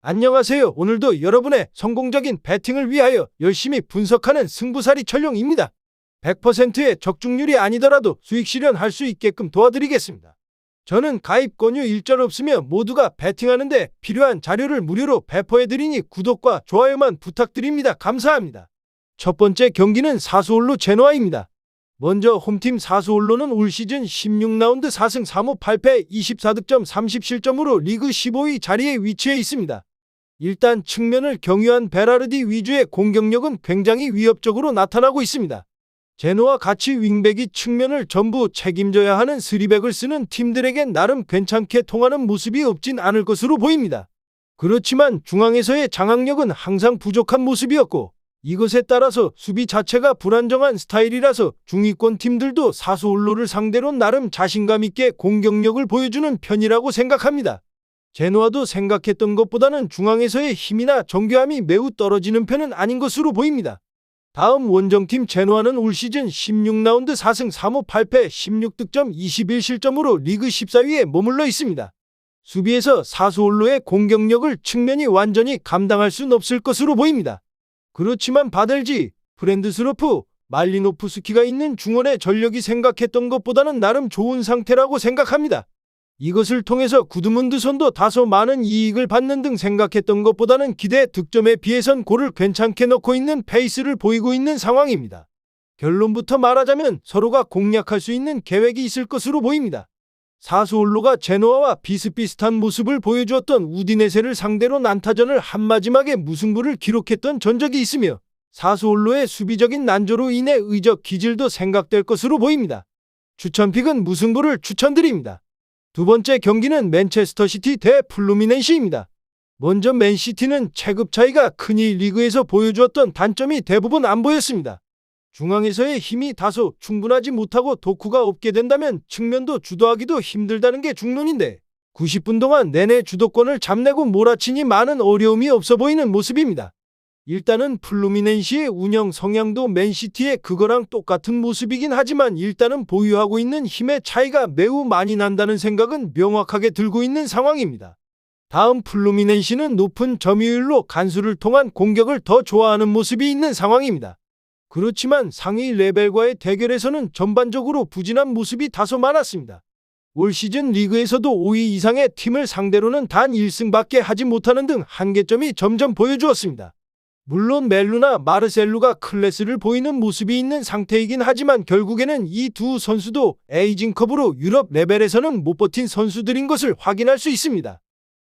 안녕하세요. 오늘도 여러분의 성공적인 배팅을 위하여 열심히 분석하는 승부살이 철룡입니다. 100%의 적중률이 아니더라도 수익 실현할 수 있게끔 도와드리겠습니다. 저는 가입 권유 일절 없으며 모두가 배팅하는데 필요한 자료를 무료로 배포해드리니 구독과 좋아요만 부탁드립니다. 감사합니다. 첫 번째 경기는 사수홀로 제노아입니다. 먼저 홈팀 사수홀로는 올 시즌 16라운드 4승 3무 8패 24득점 30실점으로 리그 15위 자리에 위치해 있습니다. 일단 측면을 경유한 베라르디 위주의 공격력은 굉장히 위협적으로 나타나고 있습니다. 제노와 같이 윙백이 측면을 전부 책임져야 하는 스리백을 쓰는 팀들에겐 나름 괜찮게 통하는 모습이 없진 않을 것으로 보입니다. 그렇지만 중앙에서의 장악력은 항상 부족한 모습이었고 이것에 따라서 수비 자체가 불안정한 스타일이라서 중위권 팀들도 사수홀로를 상대로 나름 자신감 있게 공격력을 보여주는 편이라고 생각합니다. 제노아도 생각했던 것보다는 중앙에서의 힘이나 정교함이 매우 떨어지는 편은 아닌 것으로 보입니다. 다음 원정팀 제노아는 올 시즌 16라운드 4승 3무 8패 16득점 21실점으로 리그 14위에 머물러 있습니다. 수비에서 사수홀로의 공격력을 측면이 완전히 감당할 순 없을 것으로 보입니다. 그렇지만 바델지, 프렌드스로프, 말리노프스키가 있는 중원의 전력이 생각했던 것보다는 나름 좋은 상태라고 생각합니다. 이것을 통해서 구드문드 손도 다소 많은 이익을 받는 등 생각했던 것보다는 기대 득점에 비해선 골을 괜찮게 넣고 있는 페이스를 보이고 있는 상황입니다. 결론부터 말하자면 서로가 공략할 수 있는 계획이 있을 것으로 보입니다. 사수올로가 제노아와 비슷비슷한 모습을 보여주었던 우디네세를 상대로 난타전을 한마지막에 무승부를 기록했던 전적이 있으며 사수올로의 수비적인 난조로 인해 의적 기질도 생각될 것으로 보입니다. 추천픽은 무승부를 추천드립니다. 두 번째 경기는 맨체스터 시티 대 플루미넨시입니다. 먼저 맨시티는 체급 차이가 크니 리그에서 보여주었던 단점이 대부분 안 보였습니다. 중앙에서의 힘이 다소 충분하지 못하고 도쿠가 없게 된다면 측면도 주도하기도 힘들다는 게 중론인데 90분 동안 내내 주도권을 잡내고 몰아치니 많은 어려움이 없어 보이는 모습입니다. 일단은 플루미넨시의 운영 성향도 맨시티의 그거랑 똑같은 모습이긴 하지만 일단은 보유하고 있는 힘의 차이가 매우 많이 난다는 생각은 명확하게 들고 있는 상황입니다. 다음 플루미넨시는 높은 점유율로 간수를 통한 공격을 더 좋아하는 모습이 있는 상황입니다. 그렇지만 상위 레벨과의 대결에서는 전반적으로 부진한 모습이 다소 많았습니다. 올 시즌 리그에서도 5위 이상의 팀을 상대로는 단 1승밖에 하지 못하는 등 한계점이 점점 보여주었습니다. 물론 멜루나 마르셀루가 클래스를 보이는 모습이 있는 상태이긴 하지만 결국에는 이 두 선수도 에이징컵으로 유럽 레벨에서는 못 버틴 선수들인 것을 확인할 수 있습니다.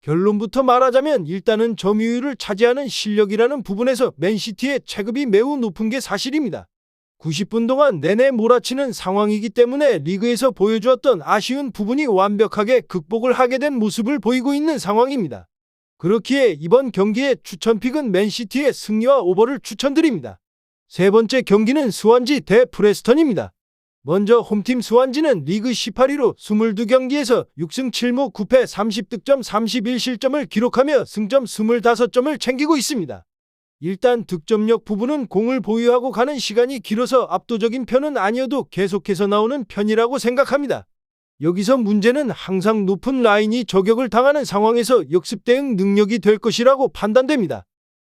결론부터 말하자면 일단은 점유율을 차지하는 실력이라는 부분에서 맨시티의 체급이 매우 높은 게 사실입니다. 90분 동안 내내 몰아치는 상황이기 때문에 리그에서 보여주었던 아쉬운 부분이 완벽하게 극복을 하게 된 모습을 보이고 있는 상황입니다. 그렇기에 이번 경기의 추천픽은 맨시티의 승리와 오버를 추천드립니다. 세 번째 경기는 스완지 대 프레스턴입니다. 먼저 홈팀 스완지는 리그 18위로 22경기에서 6승 7무 9패 30득점 31실점을 기록하며 승점 25점을 챙기고 있습니다. 일단 득점력 부분은 공을 보유하고 가는 시간이 길어서 압도적인 편은 아니어도 계속해서 나오는 편이라고 생각합니다. 여기서 문제는 항상 높은 라인이 저격을 당하는 상황에서 역습 대응 능력이 될 것이라고 판단됩니다.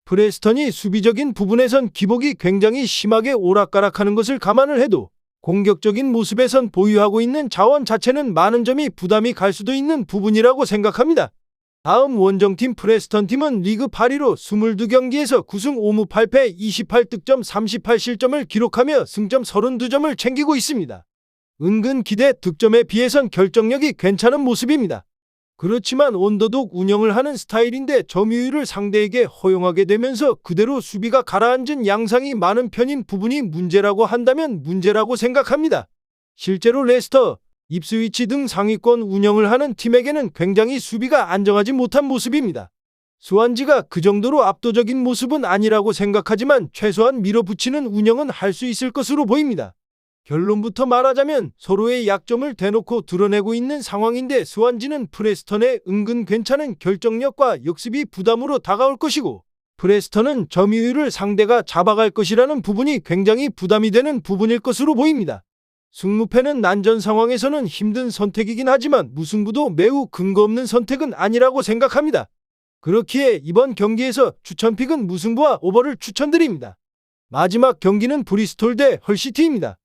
프레스턴이 수비적인 부분에선 기복이 굉장히 심하게 오락가락하는 것을 감안을 해도 공격적인 모습에선 보유하고 있는 자원 자체는 많은 점이 부담이 갈 수도 있는 부분이라고 생각합니다. 다음 원정팀 프레스턴 팀은 리그 8위로 22경기에서 9승 5무 8패 28득점 38실점을 기록하며 승점 32점을 챙기고 있습니다. 은근 기대 득점에 비해선 결정력이 괜찮은 모습입니다. 그렇지만 온더독 운영을 하는 스타일인데 점유율을 상대에게 허용하게 되면서 그대로 수비가 가라앉은 양상이 많은 편인 부분이 문제라고 한다면 문제라고 생각합니다. 실제로 레스터, 입스위치 등 상위권 운영을 하는 팀에게는 굉장히 수비가 안정하지 못한 모습입니다. 수완지가 그 정도로 압도적인 모습은 아니라고 생각하지만 최소한 밀어붙이는 운영은 할 수 있을 것으로 보입니다. 결론부터 말하자면 서로의 약점을 대놓고 드러내고 있는 상황인데 스완지는 프레스턴의 은근 괜찮은 결정력과 역습이 부담으로 다가올 것이고 프레스턴은 점유율을 상대가 잡아갈 것이라는 부분이 굉장히 부담이 되는 부분일 것으로 보입니다. 승무패는 난전 상황에서는 힘든 선택이긴 하지만 무승부도 매우 근거 없는 선택은 아니라고 생각합니다. 그렇기에 이번 경기에서 추천픽은 무승부와 오버를 추천드립니다. 마지막 경기는 브리스톨 대 헐시티입니다.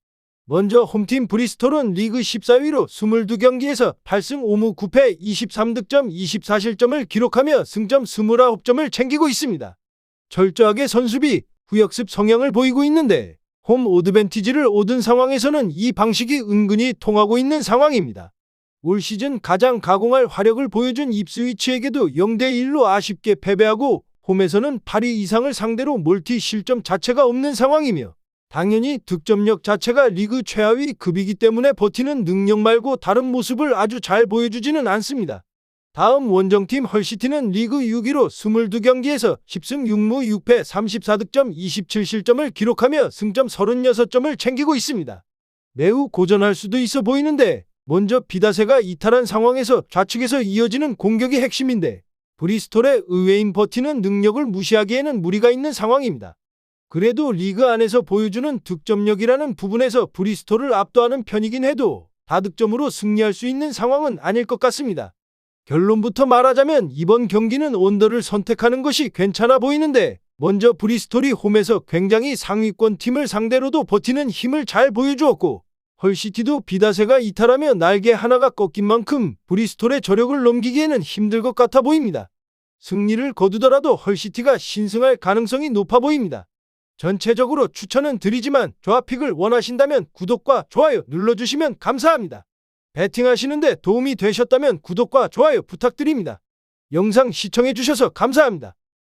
먼저 홈팀 브리스톨은 리그 14위로 22경기에서 8승 5무 9패 23득점 24실점을 기록하며 승점 29점을 챙기고 있습니다. 철저하게 선수비, 후역습 성향을 보이고 있는데 홈 오드밴티지를 얻은 상황에서는 이 방식이 은근히 통하고 있는 상황입니다. 올 시즌 가장 가공할 화력을 보여준 입스위치에게도 0대1로 아쉽게 패배하고 홈에서는 8위 이상을 상대로 멀티 실점 자체가 없는 상황이며 당연히 득점력 자체가 리그 최하위 급이기 때문에 버티는 능력 말고 다른 모습을 아주 잘 보여주지는 않습니다. 다음 원정팀 헐시티는 리그 6위로 22경기에서 10승 6무 6패 34득점 27실점을 기록하며 승점 36점을 챙기고 있습니다. 매우 고전할 수도 있어 보이는데 먼저 비다세가 이탈한 상황에서 좌측에서 이어지는 공격이 핵심인데 브리스톨의 의외인 버티는 능력을 무시하기에는 무리가 있는 상황입니다. 그래도 리그 안에서 보여주는 득점력이라는 부분에서 브리스톨을 압도하는 편이긴 해도 다득점으로 승리할 수 있는 상황은 아닐 것 같습니다. 결론부터 말하자면 이번 경기는 온더를 선택하는 것이 괜찮아 보이는데 먼저 브리스톨이 홈에서 굉장히 상위권 팀을 상대로도 버티는 힘을 잘 보여주었고 헐시티도 비다세가 이탈하며 날개 하나가 꺾인 만큼 브리스톨의 저력을 넘기기에는 힘들 것 같아 보입니다. 승리를 거두더라도 헐시티가 신승할 가능성이 높아 보입니다. 전체적으로 추천은 드리지만 조합픽을 원하신다면 구독과 좋아요 눌러주시면 감사합니다. 배팅하시는데 도움이 되셨다면 구독과 좋아요 부탁드립니다. 영상 시청해주셔서 감사합니다.